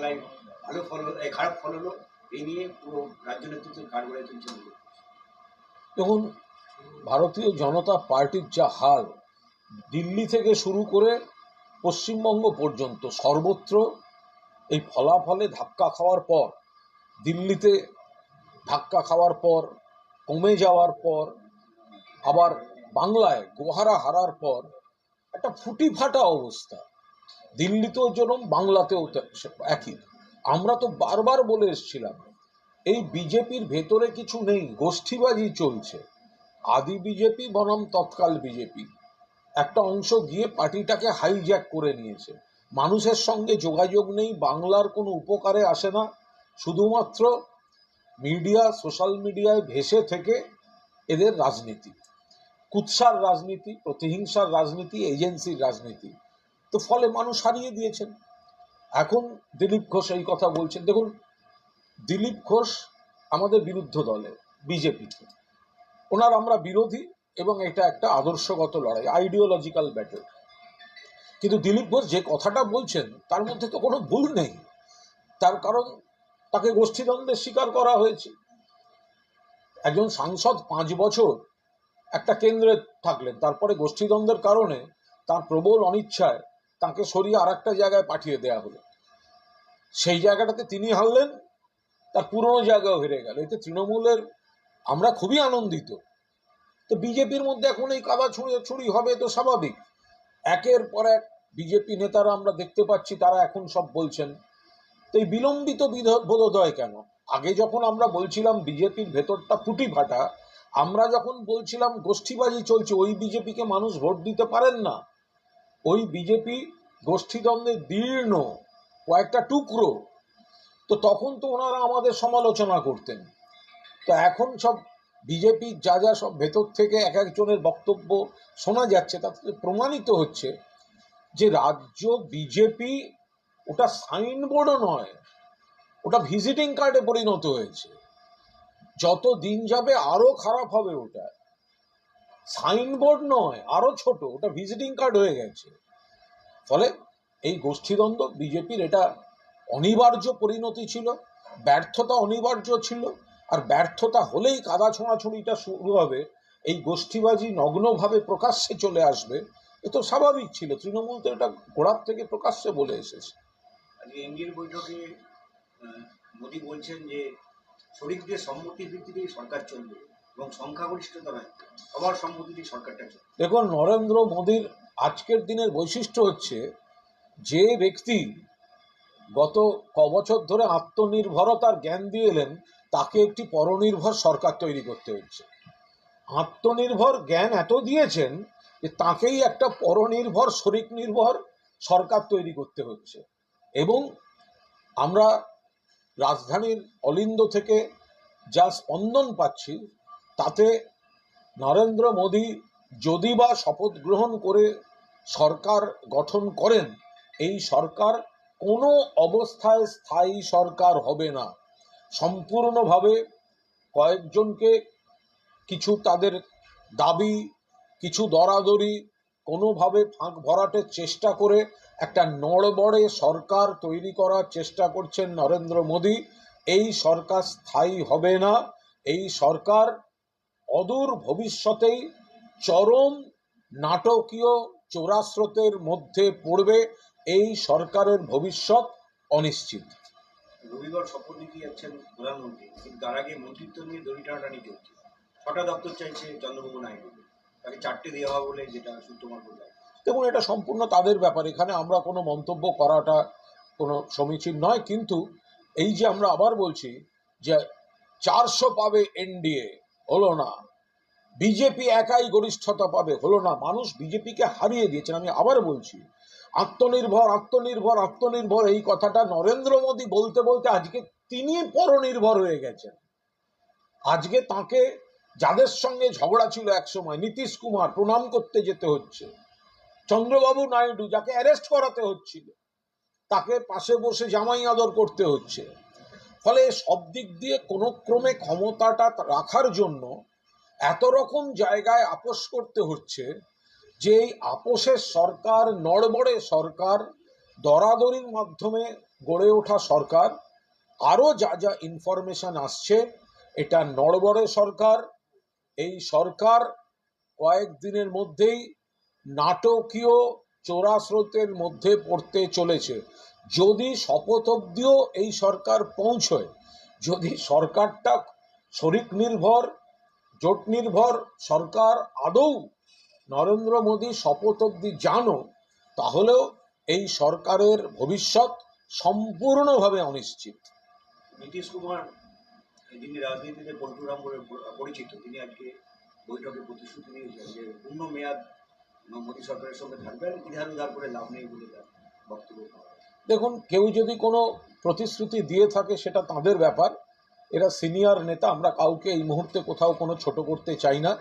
বাংলায় ভালো ফল খারাপ ফল হলো, এই নিয়ে পুরো রাজ্য নেতৃত্ব কার গড়ে তুলছে দেখুন, ভারতীয় জনতা পার্টির যা হাল, দিল্লি থেকে শুরু করে পশ্চিমবঙ্গ পর্যন্ত সর্বত্র এই ফলাফলে ধাক্কা খাওয়ার পর, দিল্লিতে ধাক্কা খাওয়ার পর, কমে যাওয়ার পর, আবার বাংলায় গোহারা হারার পর, একটা ফুটি ফাটা অবস্থা। দিল্লিতেও যেরকম বাংলাতেও একই। আমরা তো বারবার বলে এসেছিলাম, এই বিজেপির ভেতরে কিছু নেই, গোষ্ঠীবাজি চলছে। আদি বিজেপি বনাম তৎকাল বিজেপি। একটা অংশ গিয়ে পার্টিটাকে হাইজ্যাক করে নিয়েছে। মানুষের সঙ্গে যোগাযোগ নেই, বাংলার কোনো উপকারে আসে না। শুধুমাত্র মিডিয়া, সোশ্যাল মিডিয়ায় ভেসে থেকে এদের রাজনীতি। কুৎসার রাজনীতি, প্রতিহিংসার রাজনীতি, এজেন্সির রাজনীতি। তো ফলে মানুষ হারিয়ে দিয়েছেন। এখন দিলীপ ঘোষ এই কথা বলছেন। দেখুন, দিলীপ ঘোষ আমাদের বিরুদ্ধ দলে বিজেপিতে ওনার আমরা বিরোধী এবং এটা একটা আদর্শগত লড়াই আইডিওলজিক্যাল ব্যাটল কিন্তু দিলীপ ঘোষ যে কথাটা বলছেন, তার মধ্যে তো কোনো ভুল নেই। তার কারণ, তাকে গোষ্ঠীদ্বন্দ্বের শিকার করা হয়েছে। একজন সাংসদ পাঁচ বছর একটা কেন্দ্রে থাকলেন, তারপরে গোষ্ঠীদ্বন্দ্বের কারণে তার প্রবল অনিচ্ছায় তাকে সরিয়ে আর একটা জায়গায় পাঠিয়ে দেওয়া হলো। সেই জায়গাটাতে তিনি হারলেন, তার পুরনো জায়গাও হেরে গেল। এতে তৃণমূলের আমরা খুবই আনন্দিত। তো বিজেপির মধ্যে এখন এই কাদা ছুঁড়ে ছুড়ি হবে তো স্বাভাবিক। একের পর এক বিজেপি নেতারা আমরা দেখতে পাচ্ছি, তারা এখন সব বলছেন। তো এই বিলম্বিত বিধ- বোধোদয় কেন? আগে যখন আমরা বলছিলাম বিজেপির ভেতরটা ফুটি ফাটা আমরা যখন বলছিলাম গোষ্ঠীবাজি চলছে, ওই বিজেপিকে মানুষ ভোট দিতে পারেন না। ওই বিজেপি গোষ্ঠীদ্বন্দ্বে দীর্ণ, কয়েকটা টুকরো। তো তখন তো ওনারা আমাদের সমালোচনা করতেন। তো এখন সব বিজেপি যা যা সব ভেতর থেকে এক একজনের বক্তব্য শোনা যাচ্ছে তাতে প্রমাণিত হচ্ছে যে রাজ্য বিজেপি ওটা সাইনবোর্ডও নয়, ওটা ভিজিটিং কার্ডে পরিণত হয়েছে। যত দিন যাবে আরও খারাপ হবে ওটা। সাইনবোর্ড নয়, আরও ছোট, ওটা ভিজিটিং কার্ড হয়ে গেছে। ফলে এই গোষ্ঠীদ্বন্দ্ব, বিজেপির এটা অনিবার্য পরিণতি ছিল, ব্যর্থতা অনিবার্য ছিল, আর ব্যর্থতা হলেই কাদা ছোঁড়াছুড়িটা শুরু হবে, এই গোষ্ঠীবাজি নগ্নভাবে প্রকাশ্যে চলে আসবে, এ তো স্বাভাবিক ছিল, তৃণমূল তো এটা গোড়ার থেকে প্রকাশ্যে বলে এসেছে। বৈঠকে মোদী বলছেন যে, শরিকদের সম্মতির ভিত্তিতেই সরকার চলবে। দেখুন, নরেন্দ্র মোদীর আজকের দিনের বৈশিষ্ট্য হচ্ছে যে ব্যক্তি গত কবছর ধরে আত্মনির্ভরতার জ্ঞান দিয়ে এলেন, তাকে একটি পরনির্ভর সরকার তৈরি করতে হচ্ছে। আত্মনির্ভর জ্ঞান এত দিয়েছেন যে তাকেই একটা পরনির্ভর শরিক নির্ভর সরকার তৈরি করতে হচ্ছে। এবং আমরা রাজধানীর অলিন্দ থেকে যা স্পন্দন পাচ্ছি তাতে নরেন্দ্র মোদী যদি বা শপথ গ্রহণ করে সরকার গঠন করেন, এই সরকার কোনো অবস্থায় স্থায়ী সরকার হবে না। সম্পূর্ণভাবে কয়েকজনকে কিছু তাদের দাবি, কিছু দরাদরি, কোনোভাবে ফাঁক ভরাটের চেষ্টা করে একটা নড়বড়ে সরকার তৈরি করার চেষ্টা করছেন নরেন্দ্র মোদী। এই সরকার স্থায়ী হবে না। এই সরকার অদূর ভবিষ্যতেই চরম নাটকীয় চোরাস্রোতের মধ্যে পড়বে এই সরকারের ভবিষ্যৎ অনিশ্চিত। রবিবার শপথ নিতে যাচ্ছেন প্রধানমন্ত্রী। কিন্তু তার আগে মন্ত্রিত্ব নিয়ে দড়ি টানাটানি চলছে ছটা দপ্তর চাইছে চন্দ্রবাবু নাইডু। তাকে চারটে দেওয়া হবে বলে যেটা সূত্রমার বলল। দেখুন এটা সম্পূর্ণ তাদের ব্যাপার। এখানে আমরা কোনো মন্তব্য করাটা কোনো সমীচীন নয়। কিন্তু এই যে আমরা আবার বলছি যে চারশো পাবে এনডিএ হলো না। বিজেপি একাই গরিষ্ঠতা পাবে, হলো না। মানুষ বিজেপিকে হারিয়ে দিয়েছেন, আমি আবার বলছি। আত্মনির্ভর আত্মনির্ভর আত্মনির্ভর, এই কথাটা নরেন্দ্র মোদী বলতে বলতে আজকে তিনি পরনির্ভর হয়ে গেছেন। আজকে তাকে যাদের সঙ্গে ঝগড়া ছিল একসময়, নীতিশ কুমার, প্রণাম করতে যেতে হচ্ছে। চন্দ্রবাবু নাইডু, যাকে অ্যারেস্ট করাতে হচ্ছিল, তাকে পাশে বসে জামাই আদর করতে হচ্ছে। ফলে সব দিক দিয়ে কোনো ক্রমে ক্ষমতাটা রাখার জন্য এত রকম জায়গায় আপোষ করতে হচ্ছে যে এই আপোষের সরকার, নড়বড়ে সরকার, দরাদরির মাধ্যমে গড়ে ওঠা সরকার, আরও যা যা ইনফরমেশন আসছে, এটা নড়বড়ে সরকার, এই সরকার কয়েকদিনের মধ্যেই নাটকীয় চোরা স্রোতের মধ্যে পড়তে চলেছে। যদি শপথ অব্দিও এই সরকার পৌঁছয়, যদি সরকারটা শরিক নির্ভর জোট নির্ভর সরকার আদৌ নরেন্দ্র মোদী শপথ অব্দি জানো? তাহলেও এই সরকারের ভবিষ্যৎ সম্পূর্ণভাবে অনিশ্চিত। নীতিশ কুমার যিনি রাজনীতিতে পল্টুরাম বলে পরিচিত তিনি আজকে বৈঠকে প্রতিশ্রুতি নিয়েছেন যে পূর্ণ মেয়াদ মোদী সরকারের সঙ্গে থাকবেন ইধার উধার করে লাভ নেই বলে তার বক্তব্য দেখুন কেউ যদি কোনো প্রতিশ্রুতি দিয়ে থাকে সেটা তাদের ব্যাপার। এরা সিনিয়র নেতা, আমরা কাউকে এই মুহূর্তে কোথাও কোনো ছোট করতে চাই না।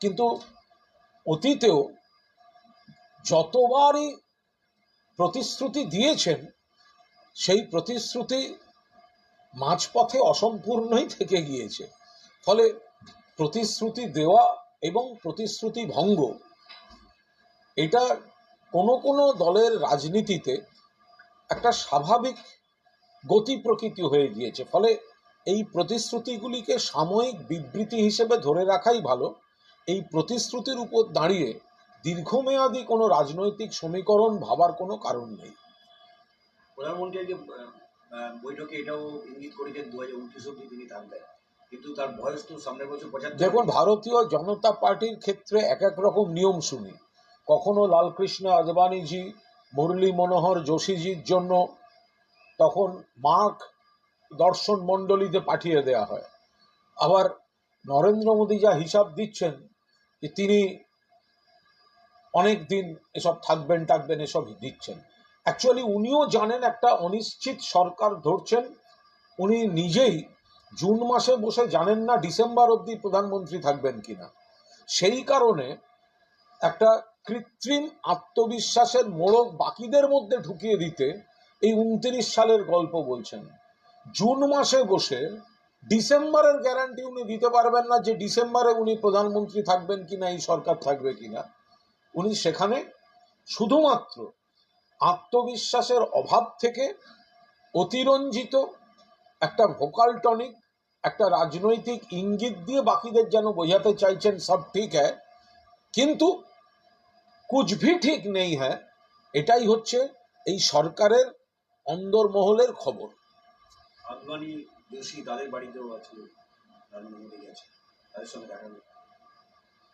কিন্তু অতীতেও যতবারই প্রতিশ্রুতি দিয়েছেন, সেই প্রতিশ্রুতি মাঝপথে অসম্পূর্ণই থেকে গিয়েছে। ফলে প্রতিশ্রুতি দেওয়া এবং প্রতিশ্রুতি ভঙ্গ, এটা কোনো কোনো দলের রাজনীতিতে একটা স্বাভাবিক গতি প্রকৃতি হয়ে গিয়েছে। ফলে এই প্রতিশ্রুতিগুলিকে সাময়িক বিবৃতি হিসেবে ধরে রাখাই ভালো। এই প্রতিশ্রুতির উপর দাঁড়িয়ে দীর্ঘমেয়াদী কোনো রাজনৈতিক সমীকরণ ভাবার কোনো কারণ নেই। প্রধানমন্ত্রী আহ, বৈঠকে এটাও ইঙ্গিত করেছেন দু হাজার উনত্রিশ অব্দি তিনি থাকবেন। কিন্তু তার বয়স তো সামনের বছর পঁচাত্তর। দেখুন ভারতীয় জনতা পার্টির ক্ষেত্রে এক এক রকম নিয়ম শুনি। কখনো লালকৃষ্ণ আদবানিজি মুরলী মনোহর যোশীজির জন্য তখন মার্ক দর্শন মণ্ডলীতে পাঠিয়ে দেয়া হয়। আবার নরেন্দ্র মোদী যা হিসাব দিচ্ছেন যে তিনি অনেক দিন এসব থাকবেন টাকবেন এসব দিচ্ছেন। অ্যাকচুয়ালি উনিও জানেন একটা অনিশ্চিত সরকার ধরছেন। উনি নিজেই জুন মাসে বসে জানেন না ডিসেম্বর অবধি প্রধানমন্ত্রী থাকবেন কিনা। সেই কারণে একটা কৃত্রিম আত্মবিশ্বাসের মোড়ক বাকিদের মধ্যে ঢুকিয়ে দিতে এই উনত্রিশ সালের গল্প বলছেন। জুন মাসে বসে ডিসেম্বরের গ্যারান্টি উনি দিতে পারবেন না যে ডিসেম্বরে উনি প্রধানমন্ত্রী থাকবেন কিনা, এই সরকার থাকবে কিনা। উনি সেখানে শুধুমাত্র আত্মবিশ্বাসের অভাব থেকে অতিরঞ্জিত একটা ভোকাল টনিক একটা রাজনৈতিক ইঙ্গিত দিয়ে বাকিদের যেন বোঝাতে চাইছেন সব ঠিক হ্যায় কিন্তু কুছ ভি ঠিক নেই হ্যাঁ এটাই হচ্ছে এই সরকারের অন্দরমহলের খবর। আদবানি যোশী তাদের বাড়িতেও আছে নরেন্দ্র মোদী গেছে, তাদের সঙ্গে দেখা।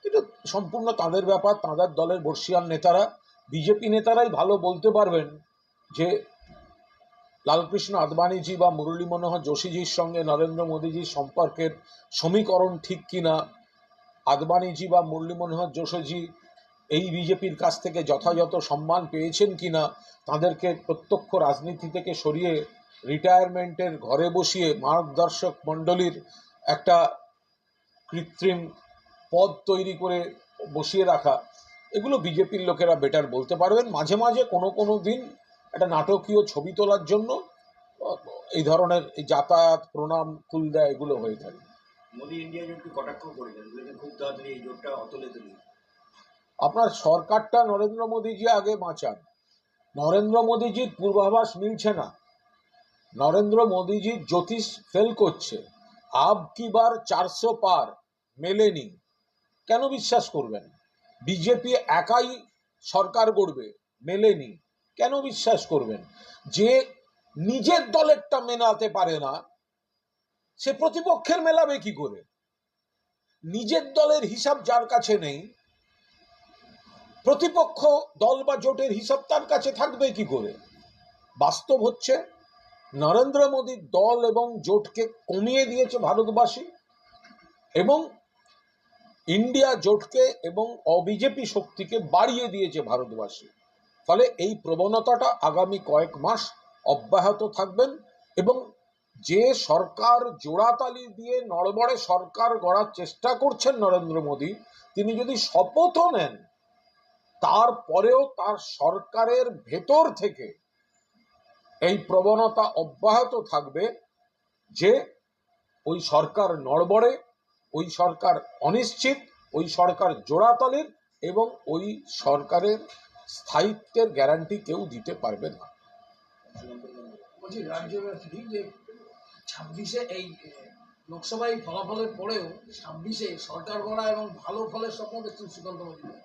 এটা সম্পূর্ণ তাদের ব্যাপার, তাদের দলের বর্ষিয়ান নেতারা, বিজেপি নেতারাই ভালো বলতে পারবেন যে লালকৃষ্ণ আদবানিজি বা মুরলী মনোহর যোশীজির সঙ্গে নরেন্দ্র মোদীজির সম্পর্কের সমীকরণ ঠিক কিনা, আদবানিজি বা মুরলী মনোহর যোশীজি এই বিজেপির কাছ থেকে যথাযথ সম্মান পেয়েছেন কিনা, তাদেরকে প্রত্যক্ষ রাজনীতি থেকে সরিয়ে রিটায়ারমেন্টের ঘরে বসিয়ে মার্গদর্শক মণ্ডলীর একটা কৃত্রিম পদ তৈরি করে বসিয়ে রাখা এগুলো বিজেপির লোকেরা বেটার বলতে পারবেন। মাঝে মাঝে কোনো কোনো দিন একটা নাটকীয় ছবি তোলার জন্য এই ধরনের এই যাতায়াত প্রণাম কুলদা এগুলো হয়ে থাকে। মোদী ইন্ডিয়া জোটকে কটাক্ষ করেছেন? খুব তাড়াতাড়ি এই জোটটা অতলে তুলি। আপনার সরকারটা নরেন্দ্র মোদীজি আগে বাঁচান। নরেন্দ্র মোদীজির পূর্বাভাস মিলছে না। নরেন্দ্র মোদীজির জ্যোতিষ ফেল করছে। আব কি বার চারশো পার মেলেনি? কেন বিশ্বাস করবেন? বিজেপি একাই সরকার গড়বে, মেলেনি। কেন বিশ্বাস করবেন? যে নিজের দলেরটা মেলাতে পারে না, সে প্রতিপক্ষের মেলাবে কি করে? নিজের দলের হিসাব যার কাছে নেই, প্রতিপক্ষ দল বা জোটের হিসাব তার কাছে থাকবে কি করে? বাস্তব হচ্ছে নরেন্দ্র মোদীর দল এবং জোটকে কমিয়ে দিয়েছে ভারতবাসী এবং ইন্ডিয়া জোটকে এবং অবিজেপি শক্তিকে বাড়িয়ে দিয়েছে ভারতবাসী। ফলে এই প্রবণতাটা আগামী কয়েক মাস অব্যাহত থাকবেন এবং যে সরকার জোড়াতালি দিয়ে নড়বড়ে সরকার গড়ার চেষ্টা করছেন নরেন্দ্র মোদী, তিনি যদি শপথও নেন, তারপরেও তার সরকারের ভেতর থেকে এই প্রবণতা অব্যাহত থাকবে যে ওই সরকার নড়বড়ে, ওই সরকার অনিশ্চিত, ওই সরকার জোড়াতালির এবং ওই সরকারের স্থায়িত্বের গ্যারান্টি কেউ দিতে পারবে না। ছাব্বিশে এই লোকসভায় ফলাফলের পরেও ছাব্বিশে সরকার গড়া এবং ভালো ফলের স্বপ্ন দেখছেন সুকান্ত মজুমদার।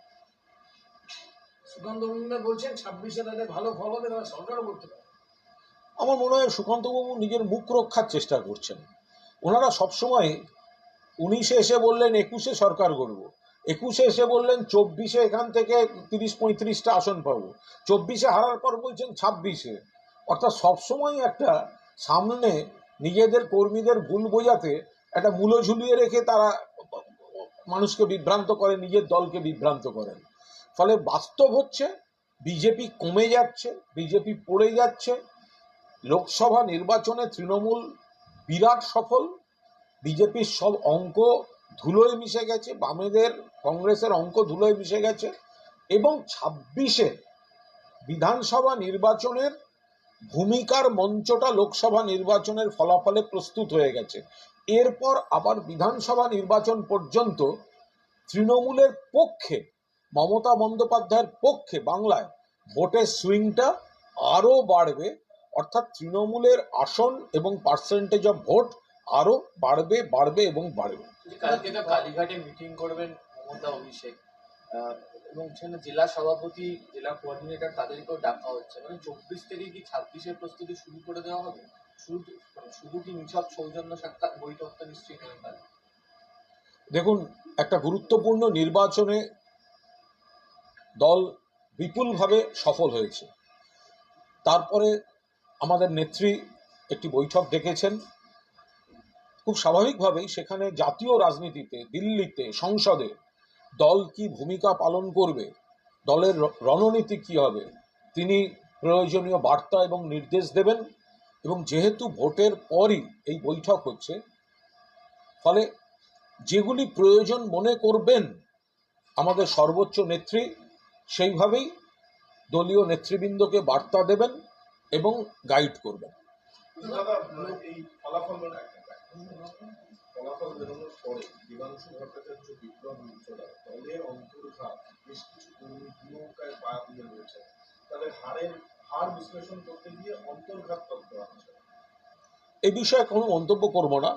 সুকান্ত বলছেন, ছাব্বিশে তাদের ভালো ফল হবে, তারা সরকারও করতে পারে আমার মনে হয় সুকান্তবাবু নিজের মুখ রক্ষার চেষ্টা করছেন। ওনারা সবসময় উনিশে এসে বললেন, একুশে সরকার গড়ব। একুশে এসে বললেন, চব্বিশে এখান থেকে তিরিশ পঁয়ত্রিশটা আসন পাবো। চব্বিশে হারার পর বলছেন ছাব্বিশে। অর্থাৎ সবসময় একটা সামনে নিজেদের কর্মীদের ভুল বোঝাতে একটা মূল্য ঝুলিয়ে রেখে তারা মানুষকে বিভ্রান্ত করে, নিজের দলকে বিভ্রান্ত করেন। ফলে বাস্তব হচ্ছে, বিজেপি কমে যাচ্ছে, বিজেপি পড়ে যাচ্ছে লোকসভা নির্বাচনে তৃণমূল বিরাট সফল, বিজেপির সব অঙ্ক ধুলোয় মিশে গেছে, বামেদের, কংগ্রেসের অঙ্ক ধুলোয় মিশে গেছে এবং ছাব্বিশে বিধানসভা নির্বাচনের ভূমিকার মঞ্চটা লোকসভা নির্বাচনের ফলাফলে প্রস্তুত হয়ে গেছে। এরপর আবার বিধানসভা নির্বাচন পর্যন্ত তৃণমূলের পক্ষে, মমতা বন্দ্যোপাধ্যায়ের পক্ষে বাংলায় ভোটের সুইংটা আরও বাড়বে অর্থাৎ তৃণমূলের আসন এবং পার্সেন্টেজ অফ ভোট আরও বাড়বে বাড়বে এবং বাড়বে। কালকে তো কালীঘাটে মিটিং করবেন মমতা অভিষেক এবং সেখানে জেলা সভাপতি জেলা কোঅর্ডিনেটর তাদেরকেও ডাকা হচ্ছে। মানে চব্বিশ থেকে কি ছাব্বিশের প্রস্তুতি শুরু করে দেওয়া হবে? শুধু মানে শুধু কি নিছক সৌজন্য সাক্ষাৎ বৈঠকটা নিশ্চয়ই গেল দেখুন একটা গুরুত্বপূর্ণ নির্বাচনে দল বিপুলভাবে সফল হয়েছে। তারপরে আমাদের নেত্রী একটি বৈঠক ডেকেছেন। খুব স্বাভাবিকভাবেই সেখানে জাতীয় রাজনীতিতে, দিল্লিতে, সংসদে দল কি ভূমিকা পালন করবে, দলের রণনীতি কি হবে, তিনি প্রয়োজনীয় বার্তা এবং নির্দেশ দেবেন এবং যেহেতু ভোটের পরই এই বৈঠক হচ্ছে, ফলে যেগুলি প্রয়োজন মনে করবেন আমাদের সর্বোচ্চ নেত্রী, সেইভাবেই দলীয় নেতৃবৃন্দকে বার্তা দেবেন। এবং গাইড করবেন। এই ফলাফল একটা fact। ফলাফল বেরোনোর পরে দেবাংশু ভট্টাচার্য বিপ্লব মিত্ররা দলের অন্তর্ঘাত বেশ কিছু কর্মী পা দিয়ে রয়েছে তাদের হারের হার বিশ্লেষণ করতে গিয়ে অন্তর্ঘাত তত্ত্ব আনছে এ বিষয়ে কোনো মন্তব্য করব না।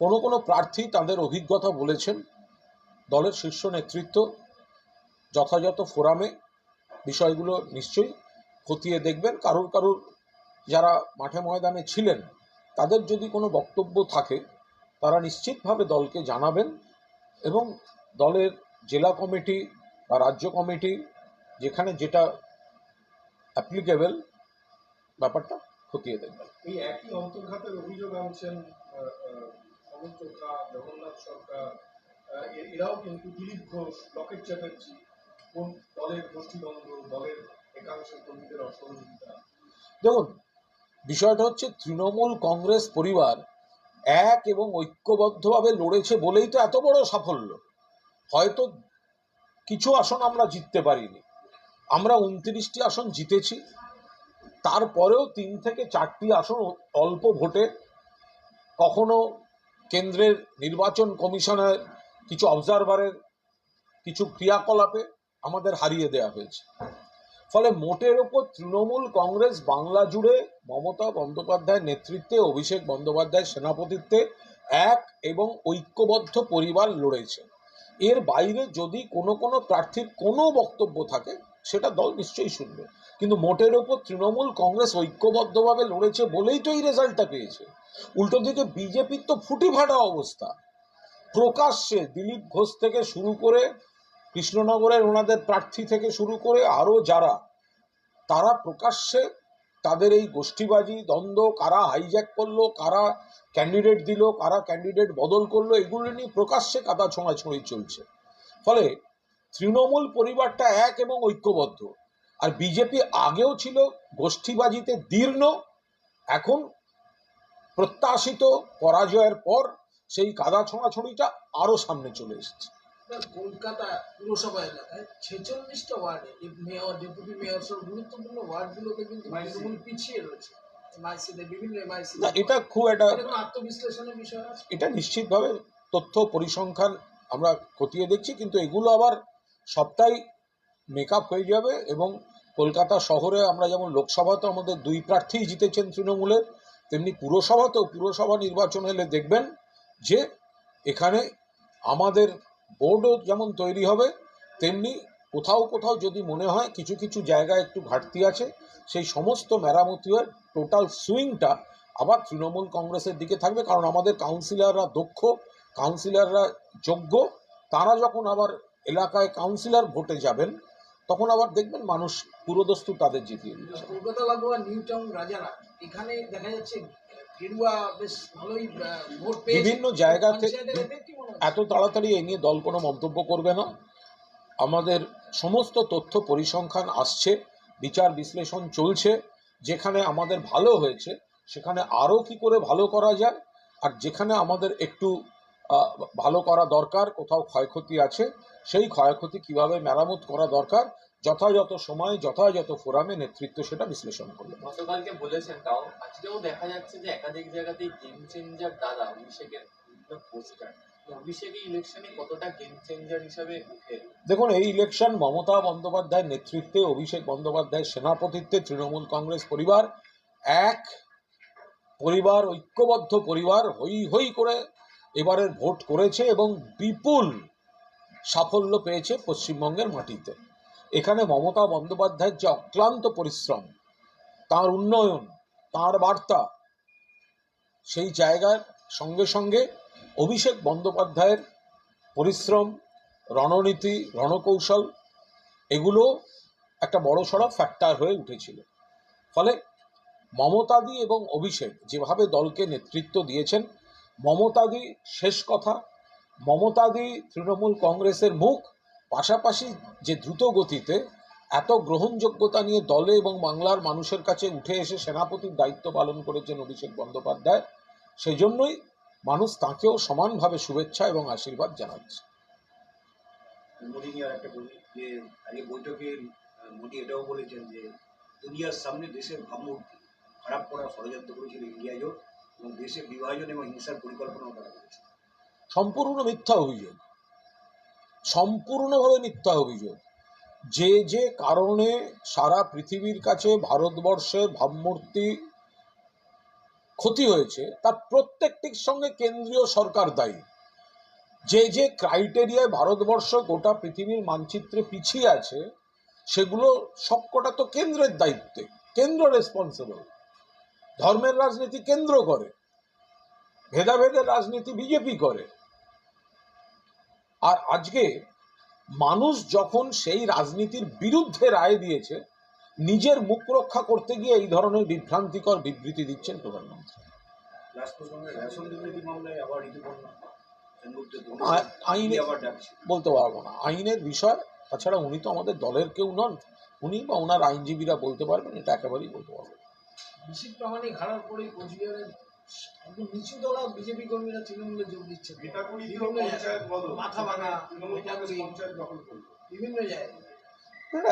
কোনো কোনো প্রার্থী তাদের অভিজ্ঞতা বলেছেন। দলের শীর্ষ নেতৃত্ব যথাযথ ফোরামে বিষয়গুলো নিশ্চয়ই খতিয়ে দেখবেন, কারোর কারোর যারা মাঠে ময়দানে ছিলেন, তাদের যদি কোনো বক্তব্য থাকে, তারা নিশ্চিতভাবে দলকে জানাবেন এবং দলের জেলা কমিটি বা রাজ্য কমিটি যেখানে যেটা অ্যাপ্লিকেবল ব্যাপারটা খতিয়ে দেখবেন এই একই অন্তর্ঘাতের অভিযোগ আনছেন জগন্নাথ সরকার এরাও কিন্তু দিলীপ ঘোষ, লকেট চ্যাটার্জি, কোন দলের গোষ্ঠীদ্বন্দ্ব, দলের দেখুন, বিষয়টা হচ্ছে তৃণমূল কংগ্রেস পরিবার এক এবং ঐক্যবদ্ধভাবে লড়েছে বলেই তো এত বড় সাফল্য। হয়তো কিছু আসন আমরা জিততে পারিনি। আমরা উনত্রিশটি আসন জিতেছি। তারপরেও তিন থেকে চারটি আসন অল্প ভোটে। কখনো কেন্দ্রের নির্বাচন কমিশনের কিছু অবজারভারের কিছু ক্রিয়াকলাপে আমাদের হারিয়ে দেওয়া হয়েছে। ফলে মোটের ওপর তৃণমূল কংগ্রেস বাংলা জুড়ে মমতা বন্দ্যোপাধ্যায়ের নেতৃত্বে, অভিষেক বন্দ্যোপাধ্যায়ের সেনাপতিত্বে এক এবং ঐক্যবদ্ধ পরিবার লড়েছে। এর বাইরে যদি কোনো কোনো প্রার্থীর কোনো বক্তব্য থাকে, সেটা দল নিশ্চয়ই শুনবে। কিন্তু মোটের ওপর তৃণমূল কংগ্রেস ঐক্যবদ্ধভাবে লড়েছে বলেই তো এই রেজাল্টটা পেয়েছে। উল্টো দিকে বিজেপির তো ফুটি ফাটা অবস্থা। প্রকাশ্যে দিলীপ ঘোষ থেকে শুরু করে কৃষ্ণনগরের ওনাদের প্রার্থী থেকে শুরু করে আরও যারা, তারা প্রকাশ্যে তাদের এই গোষ্ঠীবাজি, দ্বন্দ্ব, কারা হাইজ্যাক করল, কারা ক্যান্ডিডেট দিল, কারা ক্যান্ডিডেট বদল করল, এগুলো নিয়ে প্রকাশ্যে কাদা ছোঁড়াছুঁড়ি চলছে। ফলে তৃণমূল পরিবারটা এক এবং ঐক্যবদ্ধ। আর বিজেপি আগেও ছিল গোষ্ঠীবাজিতে দীর্ণ, এখন প্রত্যাশিত পরাজয়ের পর সেই কাদা ছোঁড়াছুড়িটা আরও সামনে চলে এসেছে। কলকাতা পুরসভা এলাকায় ছেচল্লিশটা ওয়ার্ডে মেয়র ডেপুটি মেয়র সব গুরুত্বপূর্ণ ওয়ার্ডগুলোতে কিন্তু তৃণমূল পিছিয়ে রয়েছে। না এটা খুব একটা আত্মবিশ্লেষণের বিষয় এটা নিশ্চিতভাবে তথ্য পরিসংখ্যান আমরা খতিয়ে দেখছি কিন্তু এগুলো আবার সবটাই মেকআপ হয়ে যাবে এবং কলকাতা শহরে আমরা যেমন লোকসভাতে আমাদের দুই প্রার্থীই জিতেছেন তৃণমূলের তেমনি পুরসভাতেও পুরসভা নির্বাচন হলে দেখবেন যে এখানে আমাদের বোর্ডও যেমন তৈরি হবে, তেমনি কোথাও কোথাও যদি মনে হয় কিছু কিছু জায়গায় একটু ঘাটতি আছে, সেই সমস্ত মেরামতি হয়ে টোটাল সুইংটা আবার তৃণমূল কংগ্রেসের দিকে থাকবে। কারণ আমাদের কাউন্সিলররা দক্ষ কাউন্সিলররা যোগ্য, তারা যখন আবার এলাকায় কাউন্সিলর ভোটে যাবেন, তখন আবার দেখবেন মানুষ পুরোদস্তু তাদের জিতিয়ে দিচ্ছে। কলকাতা লাগোয়া নিউ টাউন রাজারা, এখানে দেখা যাচ্ছে গেরুয়া বেশ ভালোই ভোট পেয়েছে। বিভিন্ন জায়গা থেকে? এত তাড়াতাড়ি এই নিয়ে দল কোনো মন্তব্য করবে না। আমাদের সমস্ত তথ্য পরিসংখ্যান আসছে বিচার বিশ্লেষণ চলছে। যেখানে আমাদের ভালো হয়েছে সেখানে আরও কি করে ভালো করা যায় আর যেখানে আমাদের একটু ভালো করা দরকার কোথাও ক্ষয়ক্ষতি আছে সেই ক্ষয়ক্ষতি কীভাবে মেরামত করা দরকার যথাযথ সময় যথাযথ ফোরামে নেতৃত্ব সেটা বিশ্লেষণ করবে গতকালকে বলেছেন তাও আজকেও দেখা যাচ্ছে যে একাধিক জায়গাতেই গেম চেঞ্জার দাদা অভিষেকের পোস্টার? দেখুন এই ইলেকশন মমতা বন্দ্যোপাধ্যায়ের নেতৃত্বে অভিষেক বন্দ্যোপাধ্যায়ের সেনাপতিত্বে তৃণমূল কংগ্রেস পরিবার এক পরিবার ঐক্যবদ্ধ পরিবার হই হই করে এবারের ভোট করেছে এবং বিপুল সাফল্য পেয়েছে পশ্চিমবঙ্গের মাটিতে। এখানে মমতা বন্দ্যোপাধ্যায়ের যে অক্লান্ত পরিশ্রম, তার উন্নয়ন, তার বার্তা, সেই জায়গার সঙ্গে সঙ্গে অভিষেক বন্দ্যোপাধ্যায়ের পরিশ্রম, রণনীতি, রণকৌশল, এগুলো একটা বড় সড়ো ফ্যাক্টর হয়ে উঠেছিল। ফলে মমতাদি এবং অভিষেক যেভাবে দলকে নেতৃত্ব দিয়েছেন, মমতাদি শেষ কথা, মমতাদি তৃণমূল কংগ্রেসের মুখ পাশাপাশি যে দ্রুত গতিতে এত গ্রহণযোগ্যতা নিয়ে দলে এবং বাংলার মানুষের কাছে উঠে এসে সেনাপতির দায়িত্ব পালন করেছেন অভিষেক বন্দ্যোপাধ্যায় সেই জন্যই মানুষ তাঁকেও সমানভাবে শুভেচ্ছা এবং আশীর্বাদ জানাচ্ছে। মোদী নিয়ে একটা বলি যে আগে বৈঠকে মোদী এটাও বলেছেন যে দুনিয়ার সামনে দেশের ভাবমূর্তি খারাপ করার ষড়যন্ত্র করেছিল ইন্ডিয়া জোট এবং দেশের বিভাজন এবং হিংসার পরিকল্পনাও তারা করেছে। সম্পূর্ণ মিথ্যা অভিযোগ। সম্পূর্ণভাবে মিথ্যা অভিযোগ। যে যে কারণে সারা পৃথিবীর কাছে ভারতবর্ষের ভাবমূর্তি ক্ষতি হয়েছে, তার প্রত্যেকটির সঙ্গে কেন্দ্রীয় সরকার দায়ী। যে যে ক্রাইটেরিয়ায় ভারতবর্ষ গোটা পৃথিবীর মানচিত্রে পিছিয়ে আছে, সেগুলো সবকটা তো কেন্দ্রের দায়িত্বে, কেন্দ্র রেসপন্সিবল ধর্মের রাজনীতি কেন্দ্র করে, ভেদাভেদের রাজনীতি বিজেপি করে। আর আজকে মানুষ যখন সেই রাজনীতির বিরুদ্ধে রায় দিয়েছে নিজের মুখ রক্ষা করতে গিয়ে এই ধরনের বিভ্রান্তিকর বিবৃতি দিচ্ছেন প্রধানমন্ত্রী। লাস্ট প্রসঙ্গে রেশন দুর্নীতি মামলায় আবার ঋতুপর্ণা সেনগুপ্ত আ- আইনে বলতে পারব না। আইনের বিষয় তাছাড়া উনি তো আমাদের দলের কেউ নন। উনি বা ওনার আইনজীবীরা বলতে পারবেন এটা একেবারেই বলতে পারব না। বিশেষ হারার পরেই কোচবিহারের একদম নিচু দলা বিজেপি কর্মীরা তৃণমূলে যোগ দিচ্ছে। মাথা ভাঙা বিভিন্ন জায়গায়।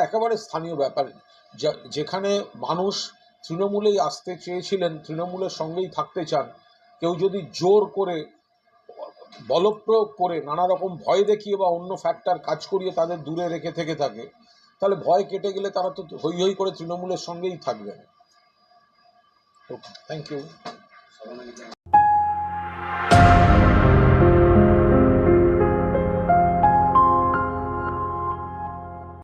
একেবারে স্থানীয় ব্যাপার। যেখানে মানুষ তৃণমূলেই আসতে চেয়েছিলেন তৃণমূলের সঙ্গেই থাকতে চান কেউ যদি জোর করে বলপ্রয়োগ করে নানা রকম ভয় দেখিয়ে বা অন্য ফ্যাক্টর কাজ করিয়ে তাদের দূরে রেখে থেকে থাকে তাহলে ভয় কেটে গেলে তারা তো হই হই করে তৃণমূলের সঙ্গেই থাকবেন থ্যাংক ইউ Thank you.